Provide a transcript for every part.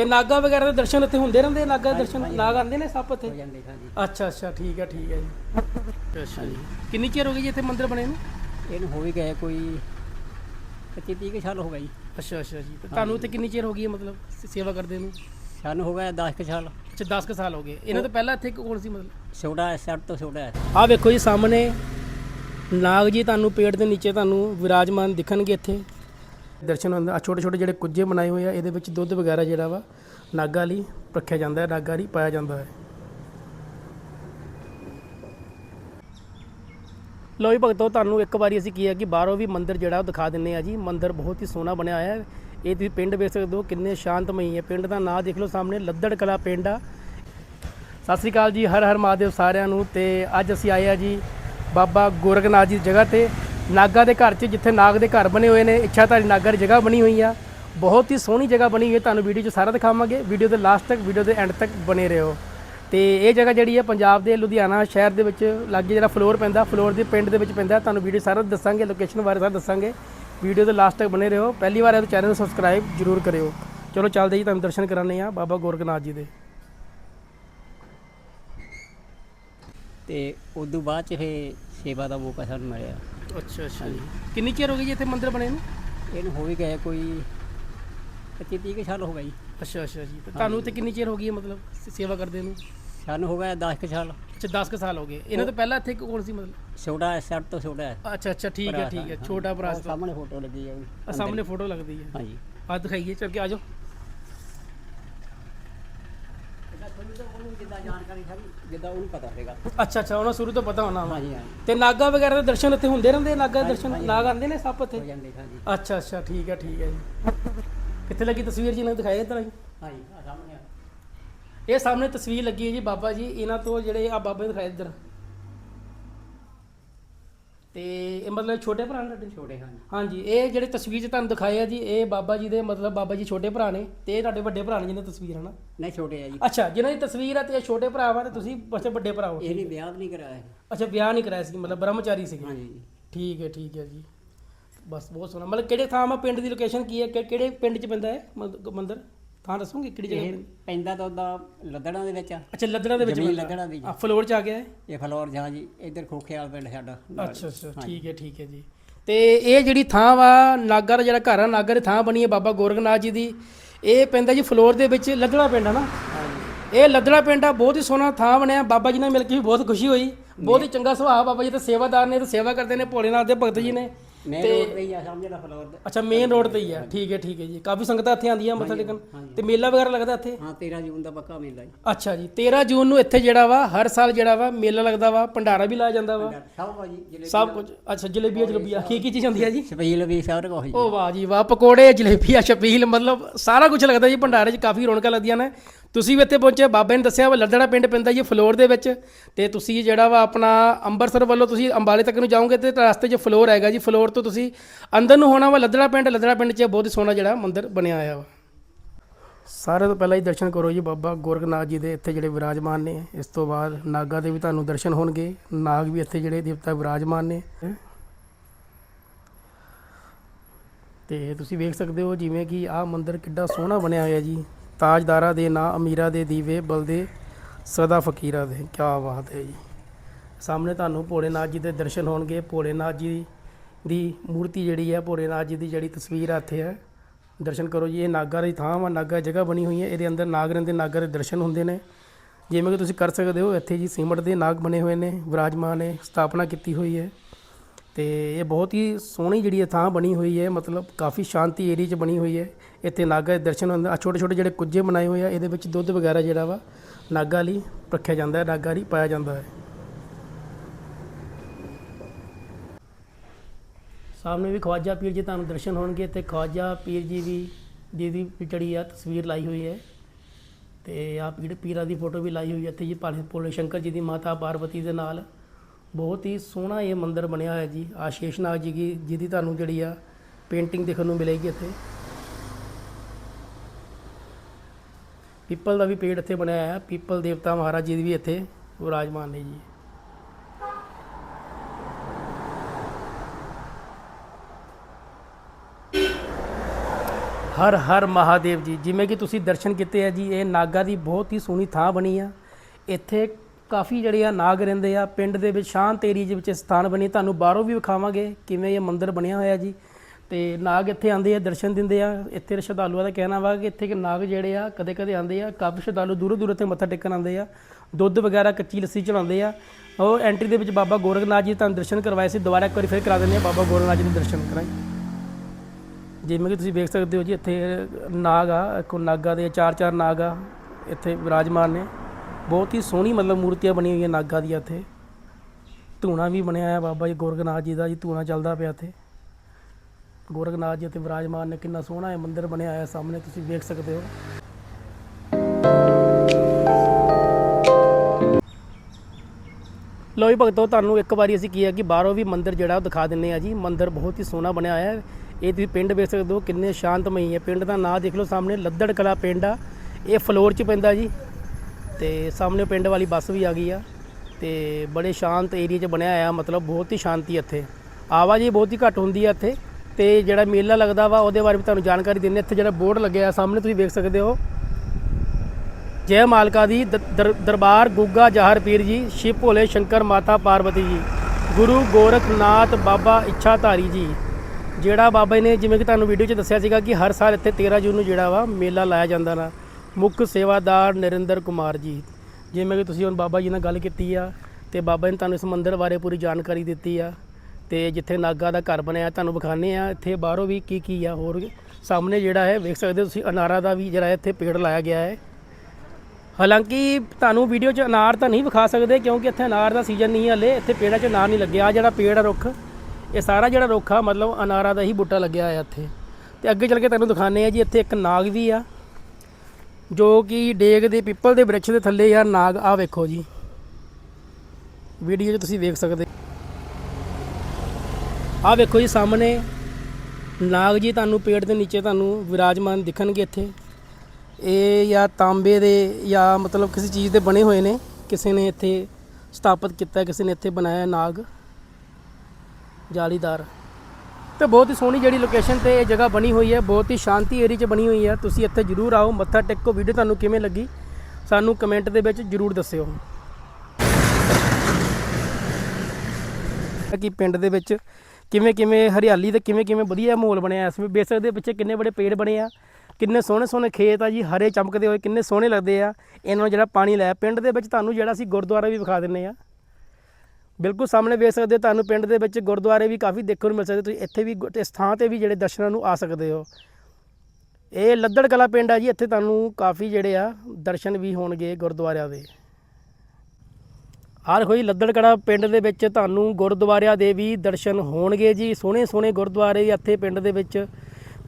ਤੇ ਨਾਗਾ ਵਗੈਰਾ ਦੇ ਦਰਸ਼ਨ ਇੱਥੇ ਹੁੰਦੇ ਰਹਿੰਦੇ? ਨਾਗਾ ਦੇ ਦਰਸ਼ਨ ਨਾਗ ਆਉਂਦੇ ਨੇ ਸੱਪ ਇੱਥੇ? ਜਾਂਦੇ ਅੱਛਾ ਅੱਛਾ ਠੀਕ ਹੈ ਠੀਕ ਹੈ ਜੀ। ਅੱਛਾ ਜੀ। ਕਿੰਨੀ ਚਿਰ ਹੋ ਗਈ ਜੀ ਇੱਥੇ ਮੰਦਿਰ ਬਣੇ ਨੂੰ? ਇਹਨੂੰ ਹੋ ਵੀ ਗਏ ਕੋਈ 25 30 ਕੁ ਸਾਲ ਹੋ ਗਏ ਜੀ। ਅੱਛਾ ਅੱਛਾ ਜੀ। ਤੇ ਤੁਹਾਨੂੰ ਇੱਥੇ ਕਿੰਨੀ ਚਿਰ ਹੋ ਗਈ ਹੈ ਮਤਲਬ ਸ- ਸੇਵਾ ਕਰਦੇ ਨੂੰ? ਸਾਨੂੰ ਹੋ ਗਿਆ 10 ਕੁ ਸਾਲ। ਅੱਛਾ 10 ਕੁ ਸਾਲ ਹੋ ਗਏ। ਇਹਨਾਂ ਤੋਂ ਪਹਿਲਾਂ ਇੱਥੇ ਕੌਣ ਸੀ ਮਤਲਬ? ਛੋਟਾ ਸੱਟ ਤੋਂ ਛੋਟਾ ਹੈ। ਆਹ ਵੇਖੋ ਜੀ ਸਾਹਮਣੇ। ਨਾਗ ਜੀ ਤੁਹਾਨੂੰ ਪੇੜ ਦੇ ਨੀਚੇ ਤੁਹਾਨੂੰ ਵਿਰਾਜਮਾਨ ਦਿਖਣਗੇ ਇੱਥੇ। ਦਰਸ਼ਨ ਹੁੰਦੇ ਆ। ਛੋਟੇ ਛੋਟੇ ਜਿਹੜੇ ਕੁੱਜੇ ਬਣਾਏ ਹੋਏ ਆ, ਇਹਦੇ ਵਿੱਚ ਦੁੱਧ ਵਗੈਰਾ ਜਿਹੜਾ ਵਾ, ਨਾਗਾ ਲਈ ਰੱਖਿਆ ਜਾਂਦਾ ਹੈ, ਨਾਗਾ ਲਈ ਪਾਇਆ ਜਾਂਦਾ ਹੈ। ਲੋ ਜੀ ਭਗਤੋ, ਤੁਹਾਨੂੰ ਇੱਕ ਵਾਰੀ ਅਸੀਂ ਕੀ ਹੈ ਕਿ ਬਾਹਰੋਂ ਵੀ ਮੰਦਿਰ ਜਿਹੜਾ ਉਹ ਦਿਖਾ ਦਿੰਨੇ ਆ ਜੀ। ਮੰਦਿਰ ਬਹੁਤ ਹੀ ਸੋਹਣਾ ਬਣਿਆ ਹੋਇਆ ਹੈ। ਇਹ ਤੁਸੀਂ ਪਿੰਡ ਵੇਖ ਸਕਦੇ ਹੋ, ਕਿੰਨੇ ਸ਼ਾਂਤਮਈ ਹੈ। ਪਿੰਡ ਦਾ ਨਾਂ ਦੇਖ ਲਓ ਸਾਹਮਣੇ, ਲੱਦੜ ਕਲਾ ਪਿੰਡ ਆ। ਸਤਿ ਸ੍ਰੀ ਅਕਾਲ ਜੀ ਹਰ ਹਰ ਮਹਾਦੇਵ ਸਾਰਿਆਂ ਨੂੰ। ਤੇ ਅੱਜ ਅਸੀਂ ਆਏ ਆ ਜੀ ਬਾਬਾ ਗੋਰਖਨਾਥ ਜੀ ਦੀ ਜਗ੍ਹਾ ਤੇ। ਨਾਗਾ ਦੇ ਘਰ 'ਚ, ਜਿੱਥੇ ਨਾਗ ਦੇ ਘਰ ਬਣੇ ਹੋਏ ਨੇ, ਇੱਛਾਧਾਰੀ ਨਾਗਾ ਦੀ ਜਗ੍ਹਾ ਬਣੀ ਹੋਈ ਆ। ਬਹੁਤ ਹੀ ਸੋਹਣੀ ਜਗ੍ਹਾ ਬਣੀ ਹੋਈ ਹੈ ਤੁਹਾਨੂੰ ਵੀਡੀਓ 'ਚ ਸਾਰਾ ਦਿਖਾਵਾਂਗੇ। ਵੀਡੀਓ ਦੇ ਲਾਸਟ ਤੱਕ, ਵੀਡੀਓ ਦੇ ਐਂਡ ਤੱਕ ਬਣੇ ਰਹੋ। ਤੇ ਇਹ ਜਗ੍ਹਾ ਜਿਹੜੀ ਹੈ ਪੰਜਾਬ ਦੇ ਲੁਧਿਆਣਾ ਸ਼ਹਿਰ ਦੇ ਵਿੱਚ ਲਾਗੇ ਜਿਹੜਾ ਫਲੋਰ ਪੈਂਦਾ ਫਲੋਰ ਦੇ ਪਿੰਡ ਦੇ ਵਿੱਚ ਪੈਂਦਾ, ਤੁਹਾਨੂੰ ਵੀਡੀਓ ਸਾਰਾ ਦੱਸਾਂਗੇ ਲੋਕੇਸ਼ਨ ਬਾਰੇ ਸਾਰਾ ਦੱਸਾਂਗੇ। ਵੀਡੀਓ ਦੇ ਲਾਸਟ ਤੱਕ ਬਣੇ ਰਹੋ। ਪਹਿਲੀ ਵਾਰ ਇਹ ਚੈਨਲ ਨੂੰ ਸਬਸਕ੍ਰਾਈਬ ਜ਼ਰੂਰ ਕਰਿਓ। ਚਲੋ ਚੱਲਦੇ ਜੀ, ਤੁਹਾਨੂੰ ਦਰਸ਼ਨ ਕਰਾਉਂਦੇ ਆ ਬਾਬਾ ਗੋਰਖਨਾਥ ਜੀ ਦੇ। ਤੇ ਉਦੋਂ ਬਾਅਦ ਚ ਫੇ ਸੇਵਾ ਦਾ ਮੌਕਾ ਸਾਨੂੰ ਮਿਲਿਆ। ਅੱਛਾ ਅੱਛਾ ਜੀ। ਕਿੰਨੀ ਚਿਰ ਹੋ ਗਈ ਜੀ ਇੱਥੇ ਮੰਦਿਰ ਬਣੇ ਨੂੰ? ਇਹਨੂੰ ਹੋ ਵੀ ਗਏ ਕੋਈ 25 30 ਕੁ ਸਾਲ ਹੋ ਗਏ ਜੀ। ਅੱਛਾ ਅੱਛਾ ਜੀ। ਤੇ ਤੁਹਾਨੂੰ ਇੱਥੇ ਕਿੰਨੀ ਚਿਰ ਹੋ ਗਈ ਹੈ ਮਤਲਬ ਸ- ਸੇਵਾ ਕਰਦੇ ਨੂੰ? ਸਾਨੂੰ ਹੋ ਗਿਆ 10 ਕੁ ਸਾਲ। ਅੱਛਾ 10 ਕੁ ਸਾਲ ਹੋ ਗਏ। ਇਹਨਾਂ ਤੋਂ ਪਹਿਲਾਂ ਇੱਥੇ ਕੌਣ ਸੀ ਮਤਲਬ? ਛੋਟਾ ਸੱਟ ਤੋਂ ਛੋਟਾ ਹੈ। ਅੱਛਾ ਅੱਛਾ ਠੀਕ ਹੈ ਠੀਕ ਹੈ। ਛੋਟਾ ਭਰਾ ਉਹ ਸੀ। ਸਾਹਮਣੇ ਫੋਟੋ ਲੱਗੀ ਹੈ ਆਹ ਸਾਹਮਣੇ ਫੋਟੋ ਲੱਗਦੀ ਹੈ। ਹਾਂਜੀ। ਆ ਦਿਖਾਈਏ ਚੱਲ ਕੇ ਆ ਜਾਓ। ਜਿੱਦਾਂ ਜਾਣਕਾਰੀ ਸਾਰੀ ਜਿੱਦਾਂ ਉਹਨੂੰ ਪਤਾ ਹੈਗਾ। ਅੱਛਾ ਅੱਛਾ ਉਹਨਾਂ ਸ਼ੁਰੂ ਤੋਂ ਪਤਾ ਹੋਣਾ ਵਾ। ਹਾਂਜੀ ਹਾਂਜੀ। ਤੇ ਨਾਗਾ ਵਗੈਰਾ ਦੇ ਦਰਸ਼ਨ ਇੱਥੇ ਹੁੰਦੇ ਰਹਿੰਦੇ ਨਾਗਾ ਦੇ ਦਰਸ਼ਨ ਨਾਗ ਆਉਂਦੇ ਨੇ ਸੱਪ ਇੱਥੇ ਹੋ ਜਾਂਦੇ ਹਾਂਜੀ। ਅੱਛਾ ਅੱਛਾ ਠੀਕ ਹੈ ਠੀਕ ਹੈ ਜੀ। ਕਿੱਥੇ ਲੱਗੀ ਤਸਵੀਰ ਜੀ? ਇਹਨਾਂ ਨੂੰ ਦਿਖਾਇਆ ਇੱਧਰ ਹਾਂਜੀ ਆਹ ਸਾਹਮਣੇ ਆ। ਇਹ ਸਾਹਮਣੇ ਤਸਵੀਰ ਲੱਗੀ ਹੈ ਜੀ ਬਾਬਾ ਜੀ। ਇਹਨਾਂ ਤੋਂ ਜਿਹੜੇ ਆ ਬਾਬੇ ਦਿਖਾਏ ਇੱਧਰ। ਤੇ ਇਹ ਮਤਲਬ ਛੋਟੇ ਭਰਾ ਨੇ ਤੁਹਾਡੇ? ਛੋਟੇ ਹਨ ਹਾਂਜੀ ਇਹ ਜਿਹੜੇ ਤਸਵੀਰ 'ਚ ਤੁਹਾਨੂੰ ਦਿਖਾਏ ਆ ਜੀ ਇਹ ਬਾਬਾ ਜੀ ਦੇ ਮਤਲਬ ਬਾਬਾ ਜੀ ਛੋਟੇ ਭਰਾ ਨੇ ਤੇ ਇਹ ਤੁਹਾਡੇ ਵੱਡੇ ਭਰਾ ਨੇ ਜਿਹਨਾਂ ਤਸਵੀਰ ਹੈ ਨਾ ਨਹੀਂ ਛੋਟੇ ਆ ਜੀ। ਅੱਛਾ ਜਿਨ੍ਹਾਂ ਦੀ ਤਸਵੀਰ ਆ ਤੇ ਇਹ ਛੋਟੇ ਭਰਾ ਵਾ ਤੇ ਤੁਸੀਂ ਬਸ ਵੱਡੇ ਭਰਾ ਹੋ ਇਹਨੇ ਵਿਆਹ ਵੀ ਨਹੀਂ ਕਰਾਇਆ। ਅੱਛਾ ਵਿਆਹ ਨਹੀਂ ਕਰਾਇਆ ਸੀ ਮਤਲਬ ਬ੍ਰਹਮਚਾਰੀ ਸੀਗੇ। ਹਾਂਜੀ। ਠੀਕ ਹੈ ਠੀਕ ਹੈ ਜੀ। ਬਸ ਬਹੁਤ ਸੋਹਣਾ। ਮਤਲਬ ਕਿਹੜੇ ਥਾਂ ਆ ਪਿੰਡ ਦੀ ਲੋਕੇਸ਼ਨ ਕੀ ਹੈ? ਕਿ- ਕਿਹੜੇ ਪਿੰਡ 'ਚ ਪੈਂਦਾ ਹੈ ਮੰਦ- ਮੰਦਿਰ? ਥਾਂ ਦੱਸੋਗੇ ਕਿਹੜੀ ਜਗ੍ਹਾ ਇਹ ਪੈਂਦਾ? ਪੈਂਦਾ ਤਾਂ ਉਹਦਾ ਲੱਦੜਾਂ ਦੇ ਵਿੱਚ ਆ। ਅੱਛਾ ਲੱਦੜਾ ਦੇ ਵਿੱਚ ਜ਼ਮੀਨ। ਲੱਦੜਾਂ ਦੀ ਜੀ। ਆ ਫਲੋਰ 'ਚ ਆ ਗਿਆ ਹੈ ਇਹ ਫਲੋਰ ਜਾਂ ਜੀ ਇੱਧਰ ਖੋਖੇਵਾਲ ਪਿੰਡ ਸਾਡਾ। ਨਾਲ। ਅੱਛਾ ਅੱਛਾ ਠੀਕ ਹੈ ਠੀਕ ਹੈ ਜੀ। ਤੇ ਇਹ ਜਿਹੜੀ ਥਾਂ ਵਾ ਨਾਗਰ ਦਾ ਜਿਹੜਾ ਘਰ ਆ ਨਾਗਰ ਦੀ ਥਾਂ ਬਣੀ ਹੈ ਬਾਬਾ ਗੋਰਖਨਾਥ ਜੀ ਦੀ। ਇਹ ਪੈਂਦਾ ਜੀ ਫਲੋਰ ਦੇ ਵਿੱਚ ਲੱਦੜਾ ਪਿੰਡ ਹੈ ਨਾ। ਇਹ ਲੱਦੜਾ ਪਿੰਡ ਆ ਬਹੁਤ ਹੀ ਸੋਹਣਾ ਥਾਂ ਬਣਿਆ। ਬਾਬਾ ਜੀ ਨਾਲ ਮਿਲ ਕੇ ਵੀ ਬਹੁਤ ਖੁਸ਼ੀ ਹੋਈ। ਬਹੁਤ ਹੀ ਚੰਗਾ ਸੁਭਾਅ ਬਾਬਾ ਜੀ ਤੇ ਸੇਵਾਦਾਰ ਨੇ ਤੇ ਸੇਵਾ ਕਰਦੇ ਨੇ ਭੋਲੇਨਾਥ ਦੇ ਭਗਤ ਜੀ ਨੇ। ਮੇਨ ਰੋਡ ਤੇ ਹੀ ਆ ਸਮਝ ਲੈ ਫਲੋਰ ਦਾ ਅੱਛਾ ਮੇਨ ਰੋਡ ਤੇ ਹੀ ਆ। ਠੀਕ ਹੈ ਠੀਕ ਹੈ ਜੀ। ਕਾਫੀ ਸੰਗਤਾਂ ਇੱਥੇ ਆਉਂਦੀਆਂ ਮੱਥਾ ਟੇਕਣ। ਤੇ ਮੇਲਾ ਵਗੈਰਾ ਲੱਗਦਾ ਇੱਥੇ? ਹਾਂ 13 ਜੂਨ ਦਾ ਪੱਕਾ ਮੇਲਾ ਜੀ। ਅੱਛਾ ਜੀ। 13 ਜੂਨ ਨੂੰ ਇੱਥੇ ਜਿਹੜਾ ਵਾ ਹਰ ਸਾਲ ਜਿਹੜਾ ਵਾ ਮੇਲਾ ਲੱਗਦਾ ਵਾ ਭੰਡਾਰਾ ਵੀ ਲਾਇਆ ਜਾਂਦਾ ਵਾ। ਸਭ ਭਾਜੀ ਜਿਲੇ ਸਭ ਕੁਝ। ਅੱਛਾ ਜਲੇਬੀਆਂ ਜਲੇਬੀਆਂ। ਕੀ ਕੀ ਚੀਜ਼ ਹੁੰਦੀ ਹੈ ਜੀ? ਸਪੀਲ ਵੀ ਸਾਰ ਕੋ ਜੀ। ਓ ਵਾਹ ਜੀ ਵਾਹ ਪਕੌੜੇ ਜਲੇਬੀਆਂ ਛਪੀਲ ਮਤਲਬ ਸਾਰਾ ਕੁਝ ਲੱਗਦਾ ਜੀ। ਭੰਡਾਰੇ 'ਚ ਕਾਫੀ ਰੌਣਕਾਂ ਲੱਗਦੀਆਂ ਨੇ। ਤੁਸੀਂ ਵੀ ਇੱਥੇ ਪਹੁੰਚੇ, ਬਾਬੇ ਨੇ ਦੱਸਿਆ ਵਾ ਲੱਦੜਾ ਪਿੰਡ ਪੈਂਦਾ ਜੀ ਫਲੋਰ ਦੇ ਵਿੱਚ, ਤੇ ਤੁਸੀਂ ਜਿਹੜਾ ਵਾ ਆਪਣਾ ਅੰਮ੍ਰਿਤਸਰ ਵੱਲੋਂ ਤੁਸੀਂ ਅੰਬਾਲੇ ਤੱਕ ਨੂੰ ਜਾਓਗੇ ਤੇ ਰਸਤੇ 'ਚ ਫਲੋਰ ਹੈਗਾ ਜੀ, ਫਲੋਰ ਤੋਂ ਤੁਸੀਂ ਅੰਦਰ ਨੂੰ ਹੋਣਾ ਵਾ ਲੱਦੜਾ ਪਿੰਡ ਲੱਦੜਾ ਪਿੰਡ 'ਚ ਬਹੁਤ ਹੀ ਸੋਹਣਾ ਜਿਹੜਾ ਮੰਦਿਰ ਬਣਿਆ ਹੋਇਆ ਵਾ। ਸਾਰੇ ਤੋਂ ਪਹਿਲਾਂ ਹੀ ਦਰਸ਼ਨ ਕਰੋ ਜੀ ਬਾਬਾ ਗੋਰਖਨਾਥ ਜੀ ਦੇ ਇੱਥੇ ਜਿਹੜੇ ਵਿਰਾਜਮਾਨ ਨੇ, ਇਸ ਤੋਂ ਬਾਅਦ ਨਾਗਾ ਦੇ ਵੀ ਤੁਹਾਨੂੰ ਦਰਸ਼ਨ ਹੋਣਗੇ, ਨਾਗ ਵੀ ਇੱਥੇ ਜਿਹੜੇ ਦੇਵਤਾ ਵਿਰਾਜਮਾਨ ਨੇ। ਤੇ ਤੁਸੀਂ ਵੇਖ ਸਕਦੇ ਹੋ ਜਿਵੇਂ ਕਿ ਆਹ ਮੰਦਿਰ ਕਿੱਡਾ ਸੋਹਣਾ ਬਣਿਆ ਹੋਇਆ ਜੀ। ਤਾਜਦਾਰਾ ਦੇ ਨਾਂ, ਅਮੀਰਾ ਦੇ ਦੀਵੇ ਬਲਦੇ ਸਦਾ ਫਕੀਰਾਂ ਦੇ। ਕੀ ਬਾਤ ਹੈ ਜੀ। ਸਾਹਮਣੇ ਤੁਹਾਨੂੰ ਭੋਲੇਨਾਥ ਜੀ ਦੇ ਦਰਸ਼ਨ ਹੋਣਗੇ। ਭੋਲੇਨਾਥ ਜੀ ਦੀ ਮੂਰਤੀ ਜਿਹੜੀ ਹੈ, ਭੋਲੇਨਾਥ ਜੀ ਦੀ ਜਿਹੜੀ ਤਸਵੀਰ ਆ ਇੱਥੇ ਹੈ। ਦਰਸ਼ਨ ਕਰੋ ਜੀ, ਇਹ ਨਾਗਾ ਦੀ ਥਾਂ ਵਾ, ਨਾਗਾ ਜਗ੍ਹਾ ਬਣੀ ਹੋਈ ਹੈ। ਇਹਦੇ ਅੰਦਰ ਨਾਗ ਰਹਿੰਦੇ ਨਾਗਾ ਦੇ ਦਰਸ਼ਨ ਹੁੰਦੇ ਨੇ। ਜਿਵੇਂ ਕਿ ਤੁਸੀਂ ਕਰ ਸਕਦੇ ਹੋ, ਇੱਥੇ ਜੀ ਸੀਮਟ ਦੇ ਨਾਗ ਬਣੇ ਹੋਏ ਨੇ, ਵਿਰਾਜਮਾਨ ਨੇ, ਸਥਾਪਨਾ ਕੀਤੀ ਹੋਈ ਹੈ। ਤੇ ਇਹ ਬਹੁਤ ਹੀ ਸੋਹਣੀ ਜਿਹੜੀ ਇਹ ਥਾਂ ਬਣੀ ਹੋਈ ਹੈ, ਮਤਲਬ ਕਾਫੀ ਸ਼ਾਂਤੀ ਏਰੀਆ 'ਚ ਬਣੀ ਹੋਈ ਹੈ। ਇੱਥੇ ਨਾਗਾ ਦੇ ਦਰਸ਼ਨ ਹੁੰਦੇ ਆ ਛੋਟੇ ਛੋਟੇ ਜਿਹੜੇ ਕੁੱਜੇ ਬਣਾਏ ਹੋਏ ਆ, ਇਹਦੇ ਵਿੱਚ ਦੁੱਧ ਵਗੈਰਾ ਜਿਹੜਾ ਵਾ, ਨਾਗਾ ਲਈ ਰੱਖਿਆ ਜਾਂਦਾ ਹੈ, ਨਾਗਾ ਲਈ ਪਾਇਆ ਜਾਂਦਾ ਹੈ। ਸਾਹਮਣੇ ਵੀ ਖਵਾਜਾ ਪੀਰ ਜੀ ਤੁਹਾਨੂੰ ਦਰਸ਼ਨ ਹੋਣਗੇ ਤੇ ਖਵਾਜਾ ਪੀਰ ਜੀ ਵੀ, ਦੀ ਦੀ ਜਿਹੜੀ ਆ ਤਸਵੀਰ ਲਾਈ ਹੋਈ ਹੈ। ਤੇ ਆ ਪੀੜ ਪੀਰਾਂ ਦੀ ਫੋਟੋ ਵੀ ਲਾਈ ਹੋਈ ਹੈ, ਇੱਥੇ ਜੀ ਭਾਲੇ ਭੋਲੇ ਸ਼ੰਕਰ ਜੀ ਦੀ ਮਾਤਾ ਪਾਰਵਤੀ ਦੇ ਨਾਲ। ਬਹੁਤ ਹੀ ਸੋਹਣਾ ਇਹ ਮੰਦਿਰ ਬਣਿਆ ਹੋਇਆ ਜੀ। ਆਸ਼ੀਸ਼ ਨਾਗ ਜੀ ਦੀ ਜਿਹਦੀ ਤੁਹਾਨੂੰ ਜਿਹੜੀ ਆ ਪੇਂਟਿੰਗ ਦੇਖਣ ਨੂੰ ਮਿਲੇਗੀ ਇੱਥੇ। ਪੀਪਲ ਦਾ ਵੀ ਪੇੜ ਇੱਥੇ ਬਣਿਆ ਹੋਇਆ। ਪੀਪਲ ਦੇਵਤਾ ਮਹਾਰਾਜ ਜੀ ਦੀ ਵੀ ਇੱਥੇ ਵਿਰਾਜਮਾਨ ਨੇ ਜੀ। ਹਰ ਹਰ ਮਹਾਦੇਵ ਜੀ, ਜਿਵੇਂ ਕਿ ਤੁਸੀਂ ਦਰਸ਼ਨ ਕੀਤੇ ਆ ਜੀ, ਇਹ ਨਾਗਾ ਦੀ ਬਹੁਤ ਹੀ ਸੋਹਣੀ ਥਾਂ ਬਣੀ ਆ। ਇੱਥੇ ਕਾਫੀ ਜਿਹੜੇ ਆ ਨਾਗ ਰਹਿੰਦੇ ਆ, ਪਿੰਡ ਦੇ ਵਿੱਚ ਸ਼ਾਂਤ ਏਰੀਏ ਦੇ ਵਿੱਚ ਸਥਾਨ ਬਣੇ, ਤੁਹਾਨੂੰ ਬਾਹਰੋਂ ਵੀ ਵਿਖਾਵਾਂਗੇ ਕਿਵੇਂ ਇਹ ਮੰਦਿਰ ਬਣਿਆ ਹੋਇਆ ਜੀ। ਤੇ ਨਾਗ ਇੱਥੇ ਆਉਂਦੇ ਆ, ਦਰਸ਼ਨ ਦਿੰਦੇ ਆ, ਇੱਥੇ ਸ਼ਰਧਾਲੂਆਂ ਦਾ ਕਹਿਣਾ ਵਾ ਕਿ ਇੱਥੇ ਕਿ ਨਾਗ ਜਿਹੜੇ ਆ ਕਦੇ ਕਦੇ ਆਉਂਦੇ ਆ, ਕਾਫੀ ਸ਼ਰਧਾਲੂ ਦੂਰੋਂ ਦੂਰੋਂ ਤੇ ਮੱਥਾ ਟੇਕਣ ਆਉਂਦੇ ਆ, ਦੁੱਧ ਵਗੈਰਾ ਕੱਚੀ ਲੱਸੀ ਚੜਾਉਂਦੇ ਆ। ਉਹ ਐਂਟਰੀ ਦੇ ਵਿੱਚ ਬਾਬਾ ਗੋਰਖਨਾਥ ਜੀ ਤੁਹਾਨੂੰ ਦਰਸ਼ਨ ਕਰਵਾਏ ਸੀ, ਦੁਬਾਰਾ ਇੱਕ ਵਾਰੀ ਫਿਰ ਕਰਾ ਦਿੰਦੇ ਆ, ਬਾਬਾ ਗੋਰਖਨਾਥ ਜੀ ਦੇ ਦਰਸ਼ਨ ਕਰਾਂਗੇ ਜਿਵੇਂ ਕਿ ਤੁਸੀਂ ਵੇਖ ਸਕਦੇ ਹੋ ਜੀ, ਇੱਥੇ ਨਾਗ ਆ, ਇੱਕ ਨਾਗਾ ਦੇ ਚਾਰ ਚਾਰ ਨਾਗ ਆ, ਇੱਥੇ ਵਿਰਾਜਮਾਨ ਨੇ। ਬਹੁਤ ਹੀ ਸੋਹਣੀ ਮਤਲਬ ਮੂਰਤੀਆਂ ਬਣੀਆਂ ਹੋਈਆਂ ਨਾਗਾ ਦੀਆਂ ਇੱਥੇ। ਧੂਣਾ ਵੀ ਬਣਿਆ ਆ ਬਾਬਾ ਜੀ, ਗੋਰਖਨਾਥ ਜੀ ਦਾ ਜੀ ਧੂਣਾ ਚੱਲਦਾ ਪਿਆ ਇੱਥੇ। ਗੋਰਖਨਾਥ ਜੀ ਇੱਥੇ ਵਿਰਾਜਮਾਨ ਨੇ, ਕਿੰਨਾ ਸੋਹਣਾ ਇਹ ਮੰਦਿਰ ਬਣਿਆ ਹੋਇਆ ਸਾਹਮਣੇ, ਤੁਸੀਂ ਵੇਖ ਸਕਦੇ ਹੋ। ਲੋ ਜੀ ਭਗਤੋ, ਤੁਹਾਨੂੰ ਇੱਕ ਵਾਰੀ ਅਸੀਂ ਕੀ ਹੈ ਕਿ ਬਾਹਰੋਂ ਵੀ ਮੰਦਿਰ ਜਿਹੜਾ ਉਹ ਦਿਖਾ ਦਿੰਨੇ ਆ ਜੀ। ਮੰਦਿਰ ਬਹੁਤ ਹੀ ਸੋਹਣਾ ਬਣਿਆ ਹੋਇਆ ਹੈ। ਇਹ ਤੁਸੀਂ ਪਿੰਡ ਵੇਖ ਸਕਦੇ ਹੋ, ਕਿੰਨੇ ਸ਼ਾਂਤਮਈ ਹੈ। ਪਿੰਡ ਦਾ ਨਾਂ ਦੇਖ ਲਓ ਸਾਹਮਣੇ, ਲੱਦੜ ਕਲਾ ਪਿੰਡ ਆ। ਇਹ ਫਲੋਰ 'ਚ ਪੈਂਦਾ ਜੀ। ਤੇ ਸਾਹਮਣੇ ਪਿੰਡ ਵਾਲੀ ਬੱਸ ਵੀ ਆ ਗਈ ਆ ਤੇ ਬੜੇ ਸ਼ਾਂਤ ਏਰੀਆ 'ਚ ਬਣਿਆ ਹੋਇਆ, ਮਤਲਬ ਬਹੁਤ ਹੀ ਸ਼ਾਂਤੀ ਇੱਥੇ। ਆਵਾਜਾਈ ਬਹੁਤ ਹੀ ਘੱਟ ਹੁੰਦੀ ਆ ਇੱਥੇ ਤੇ ਜਿਹੜਾ ਮੇਲਾ ਲੱਗਦਾ ਵਾ, ਉਹਦੇ ਬਾਰੇ ਵੀ ਤੁਹਾਨੂੰ ਜਾਣਕਾਰੀ ਦਿੰਦੇ ਇੱਥੇ ਜਿਹੜਾ ਬੋਰਡ ਲੱਗਿਆ ਆ ਸਾਹਮਣੇ ਤੁਸੀਂ ਵੇਖ ਸਕਦੇ ਹੋ। ਜੈ ਮਾਲਕਾ ਦੀ ਦਰ- ਦਰਬਾਰ ਗੁੱਗਾ ਜਹਰ ਪੀਰ ਜੀ, ਸ਼ਿਵ ਭੋਲੇ ਸ਼ੰਕਰ ਮਾਤਾ ਪਾਰਵਤੀ ਜੀ, ਗੁਰੂ ਗੋਰਖਨਾਥ ਬਾਬਾ ਇੱਛਾਧਾਰੀ ਜੀ। ਜਿਹੜਾ ਬਾਬਾ ਜੀ ਨੇ, ਜਿਵੇਂ ਕਿ ਤੁਹਾਨੂੰ ਵੀਡੀਓ 'ਚ ਦੱਸਿਆ ਸੀਗਾ ਕਿ ਹਰ ਸਾਲ ਇੱਥੇ 13 ਜੂਨ ਨੂੰ ਜਿਹੜਾ ਵਾ ਮੇਲਾ ਲਾਇਆ ਜਾਂਦਾ ਨਾ ਮੁੱਖ ਸੇਵਾਦਾਰ ਨਰਿੰਦਰ ਕੁਮਾਰ ਜੀ। ਜਿਵੇਂ ਕਿ ਤੁਸੀਂ ਹੁਣ ਬਾਬਾ ਜੀ ਨਾਲ ਗੱਲ ਕੀਤੀ ਆ ਤੇ ਬਾਬਾ ਜੀ ਨੇ ਤੁਹਾਨੂੰ ਇਸ ਮੰਦਿਰ ਬਾਰੇ ਪੂਰੀ ਜਾਣਕਾਰੀ ਦਿੱਤੀ ਆ ਤੇ ਜਿੱਥੇ ਨਾਗਾ ਦਾ ਘਰ ਬਣਿਆ ਤੁਹਾਨੂੰ ਵਿਖਾਣੇ ਆ। ਇੱਥੇ ਬਾਹਰੋਂ ਵੀ ਕੀ ਕੀ ਆ ਹੋਰ ਸਾਹਮਣੇ ਜਿਹੜਾ ਹੈ ਵੇਖ ਸਕਦੇ ਹੋ ਤੁਸੀਂ, ਅਨਾਰਾ ਦਾ ਵੀ ਜਿਹੜਾ ਇੱਥੇ ਪੇੜ ਲਾਇਆ ਗਿਆ ਹੈ। ਹਾਲਾਂਕਿ ਤੁਹਾਨੂੰ ਵੀਡੀਓ 'ਚ ਅਨਾਰ ਤਾਂ ਨਹੀਂ ਵਿਖਾ ਸਕਦੇ ਕਿਉਂਕਿ ਇੱਥੇ ਅਨਾਰ ਦਾ ਸੀਜ਼ਨ ਨਹੀਂ ਹੈ ਹਲੇ, ਇੱਥੇ ਪੇੜਾਂ 'ਚ ਅਨਾਰ ਨਹੀਂ ਲੱਗਿਆ। ਆ ਜਿਹੜਾ ਪੇੜ ਆ ਰੁੱਖ, ਇਹ ਸਾਰਾ ਜਿਹੜਾ ਰੁੱਖ ਆ, ਮਤਲਬ ਅਨਾਰਾ ਦਾ ਹੀ ਬੂਟਾ ਲੱਗਿਆ ਹੋਇਆ ਇੱਥੇ। ਤੇ ਅੱਗੇ ਚੱਲ ਕੇ ਤੁਹਾਨੂੰ ਦਿਖਾਣੇ ਆ ਜੀ, ਇੱਥੇ ਇੱਕ ਨਾਗ ਵੀ ਆ। ਜੋ ਕਿ ਡੇਗ ਦੇ ਪਿੱਪਲ ਦੇ ਬ੍ਰਿਕਸ਼ ਦੇ ਥੱਲੇ ਯਾਰ ਨਾਗ ਆ ਵੇਖੋ ਜੀ। ਵੀਡੀਓ 'ਚ ਤੁਸੀਂ ਵੇਖ ਸਕਦੇ। ਆ ਵੇਖੋ ਜੀ ਸਾਹਮਣੇ। ਨਾਗ ਜੀ ਤੁਹਾਨੂੰ ਪੇੜ ਦੇ ਨੀਚੇ ਤੁਹਾਨੂੰ ਵਿਰਾਜਮਾਨ ਦਿਖਣਗੇ ਇੱਥੇ। ਇਹ ਜਾਂ ਤਾਂਬੇ ਦੇ ਜਾਂ ਮਤਲਬ ਕਿਸੇ ਚੀਜ਼ ਦੇ ਬਣੇ ਹੋਏ ਨੇ। ਕਿਸੇ ਨੇ ਇੱਥੇ ਸਥਾਪਿਤ ਕੀਤਾ, ਕਿਸੇ ਨੇ ਇੱਥੇ ਬਣਾਇਆ ਨਾਗ। ਜਾਲੀਦਾਰ। ਤੇ ਬਹੁਤ ਹੀ ਸੋਹਣੀ ਜਿਹੜੀ ਲੋਕੇਸ਼ਨ ਤੇ ਇਹ ਜਗ੍ਹਾ ਬਣੀ ਹੋਈ ਹੈ, ਬਹੁਤ ਹੀ ਸ਼ਾਂਤੀ ਏਰੀਆ 'ਚ ਬਣੀ ਹੋਈ ਹੈ। ਤੁਸੀਂ ਇੱਥੇ ਜਰੂਰ ਆਓ, ਮੱਥਾ ਟੇਕੋ ਵੀਡੀਓ ਤੁਹਾਨੂੰ ਕਿਵੇਂ ਲੱਗੀ, ਸਾਨੂੰ ਕਮੈਂਟ ਦੇ ਵਿੱਚ ਜਰੂਰ ਦੱਸਿਓ। ਕਿ ਪਿੰਡ ਦੇ ਵਿੱਚ ਕਿਵੇਂ ਕਿਵੇਂ ਹਰਿਆਲੀ ਤੇ ਕਿਵੇਂ ਕਿਵੇਂ ਵਧੀਆ ਮਾਹੌਲ ਬਣਿਆ ਇਸ ਵਿੱਚ ਬੇਸਕ ਦੇ ਪਿੱਛੇ ਕਿੰਨੇ ਬੜੇ ਪੇੜ ਬਣੇ ਆ, ਕਿੰਨੇ ਸੋਹਣੇ ਸੋਹਣੇ ਖੇਤ ਆ ਜੀ, ਹਰੇ ਚਮਕਦੇ ਹੋਏ ਕਿੰਨੇ ਸੋਹਣੇ ਲੱਗਦੇ ਆ। ਇਹਨਾਂ ਨੂੰ ਜਿਹੜਾ ਪਾਣੀ ਲਾਇਆ, ਪਿੰਡ ਦੇ ਵਿੱਚ ਤੁਹਾਨੂੰ ਜਿਹੜਾ ਅਸੀਂ ਗੁਰਦੁਆਰਾ ਵੀ ਵਿਖਾ ਦਿੰਨੇ ਆ। ਬਿਲਕੁਲ ਸਾਹਮਣੇ ਵੇਖ ਸਕਦੇ ਹੋ, ਤੁਹਾਨੂੰ ਪਿੰਡ ਦੇ ਵਿੱਚ ਗੁਰਦੁਆਰੇ ਵੀ ਕਾਫੀ ਦੇਖਣ ਨੂੰ ਮਿਲ ਸਕਦੇ, ਤੁਸੀਂ ਇੱਥੇ ਵੀ ਇਸ ਥਾਂ ਤੇ ਵੀ ਜਿਹੜੇ ਦਰਸ਼ਨਾਂ ਨੂੰ ਆ ਸਕਦੇ ਹੋ। ਇਹ ਲੱਦੜ ਕਲਾ ਪਿੰਡ ਆ ਜੀ, ਇੱਥੇ ਤੁਹਾਨੂੰ ਕਾਫੀ ਜਿਹੜੇ ਆ ਦਰਸ਼ਨ ਵੀ ਹੋਣਗੇ ਗੁਰਦੁਆਰਿਆਂ ਦੇ। ਹਰ ਹੋਈ ਜੀ, ਲੱਦੜ ਕਲਾ ਪਿੰਡ ਦੇ ਵਿੱਚ ਤੁਹਾਨੂੰ ਗੁਰਦੁਆਰਿਆਂ ਦੇ ਵੀ ਦਰਸ਼ਨ ਹੋਣਗੇ ਜੀ ਸੋਹਣੇ ਸੋਹਣੇ ਗੁਰਦੁਆਰੇ ਇੱਥੇ ਪਿੰਡ ਦੇ ਵਿੱਚ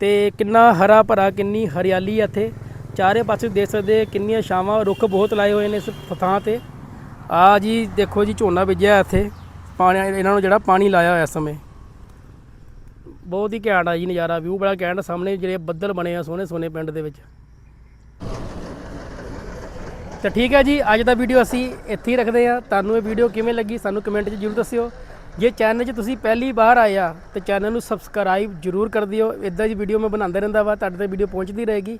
ਤੇ ਕਿੰਨਾ ਹਰਾ ਭਰਾ, ਕਿੰਨੀ ਹਰਿਆਲੀ ਆ ਇੱਥੇ। ਚਾਰੇ ਪਾਸੇ ਦੇਖ ਸਕਦੇ ਕਿੰਨੀਆਂ ਛਾਵਾਂ, ਰੁੱਖ ਬਹੁਤ ਲਾਏ ਹੋਏ ਨੇ ਇਸ ਥਾਂ ਤੇ। ਆ ਜੀ ਦੇਖੋ ਜੀ ਝੋਨਾ ਬੀਜਿਆ ਇੱਥੇ। ਪਾਣੀ ਇਹਨਾਂ ਨੂੰ ਜਿਹੜਾ ਪਾਣੀ ਲਾਇਆ ਹੋਇਆ ਇਸ ਸਮੇਂ। ਬਹੁਤ ਹੀ ਘੈਂਟ ਆ ਜੀ ਨਜ਼ਾਰਾ, ਵਿਊ ਬੜਾ ਘੈਂਟ ਆ। ਸਾਹਮਣੇ ਜਿਹੜੇ ਬੱਦਲ ਬਣੇ ਆ ਸੋਹਣੇ ਸੋਹਣੇ ਪਿੰਡ ਦੇ ਵਿੱਚ। ਤਾਂ ਠੀਕ ਹੈ ਜੀ, ਅੱਜ ਦਾ ਵੀਡੀਓ ਅਸੀਂ ਇੱਥੇ ਹੀ ਰੱਖਦੇ ਆ ਤੁਹਾਨੂੰ ਇਹ ਵੀਡੀਓ ਕਿਵੇਂ ਲੱਗੀ ਸਾਨੂੰ ਕਮੈਂਟ 'ਚ ਜਰੂਰ ਦੱਸਿਓ। ਜੇ ਚੈਨਲ 'ਚ ਤੁਸੀਂ ਪਹਿਲੀ ਵਾਰ ਆਏ ਆ, ਤੇ ਚੈਨਲ ਨੂੰ ਸਬਸਕ੍ਰਾਈਬ ਜਰੂਰ ਕਰ ਦਿਓ। ਇਦਾਂ ਦੀ ਵੀਡੀਓ ਮੈਂ ਬਣਾਉਂਦਾ ਰਹਿੰਦਾ ਵਾ, ਤੁਹਾਡੇ ਤੇ ਵੀਡੀਓ ਪਹੁੰਚਦੀ ਰਹੇਗੀ।